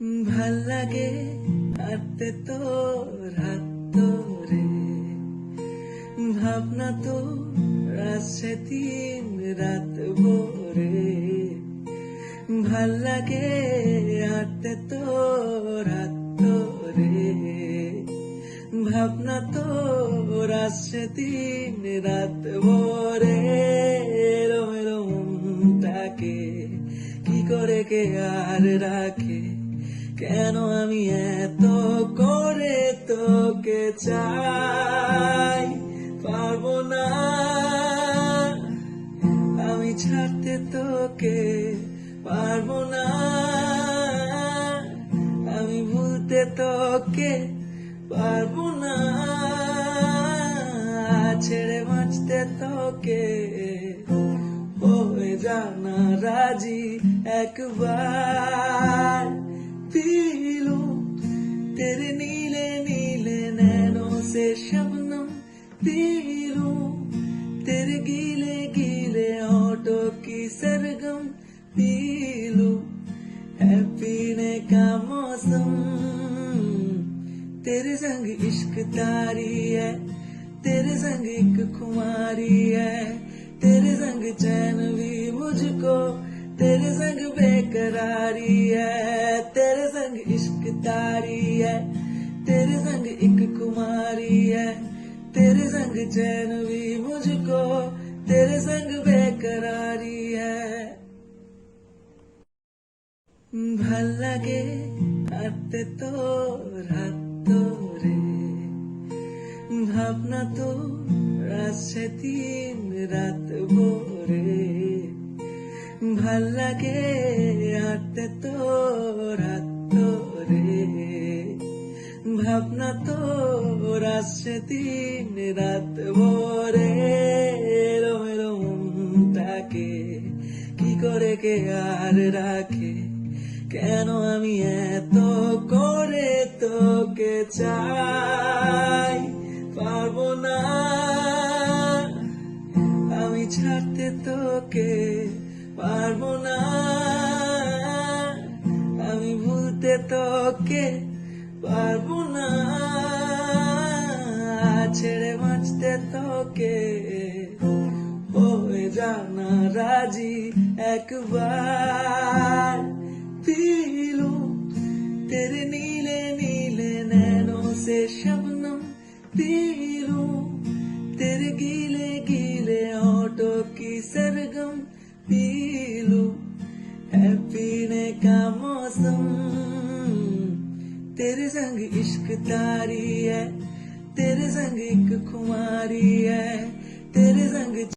ভালো লাগে হাঁটতে তোর হাত ধরে। ভাবনা তো রাশে দিন রাত ভোরে। ভালো লাগে হাঁটতে তোর হাত ধরে। ভাবনা তো রাশে দিন রাত ভোরে। রোম রোমটাকে কি করে কে আর রাখে? কেন আমি এত করে তোকে চাই? পারব না। আমি ছাড়তে তোকে পারব না। আমি ভুলতে তোকে পারব না। ছেড়ে বাঁচতে তোকে হয়ে জানা রাজি একবার। से शबनम पीलू तेरे गीले गीले ऑटो की सरगम पीलू है पीने का मौसम, तेरे संग इश्क तारी है, तेरे संग एक खुमारी है, तेरे संग चैन भी मुझको, तेरे संग बेकरारी है, तेरे संग इश्क तारी है, तेरे संग एक कुमारी तेरे संग चैन भी मुझको तेरे संग बेकरारी है ভাল লাগে হাঁটতে তোর হাত ধরে ভাবনা তো রাশে দিন রাত ভোরে ভাল লাগে হাঁটতে তোর হাত ধরে ভাবনা তো রাশে দিন রাত ভোরে। রোম রোমটাকে কি করে কে আর রাখে? কেন আমি এত করে তোকে চাই? পারব না। আমি ছাড়তে তোকে পারব না। আমি ভুলতে তোকে পারবো না ছেড়ে বাঁচতে তোকে হয়ে জানা রাজি একবার पीलू तेरे नीले नीले नैनों से शबनम पीलू तेरे गीले गीले ऑटो की सरगम पीलू है पीने का मौसम ਤੇਰੇ ਸੰਗ ਇਸ਼ਕ ਤਾਰੀ ਹੈ ਤੇਰੇ ਸੰਗ ਇੱਕ ਖੁਮਾਰੀ ਹੈ ਤੇਰੇ ਸੰਗ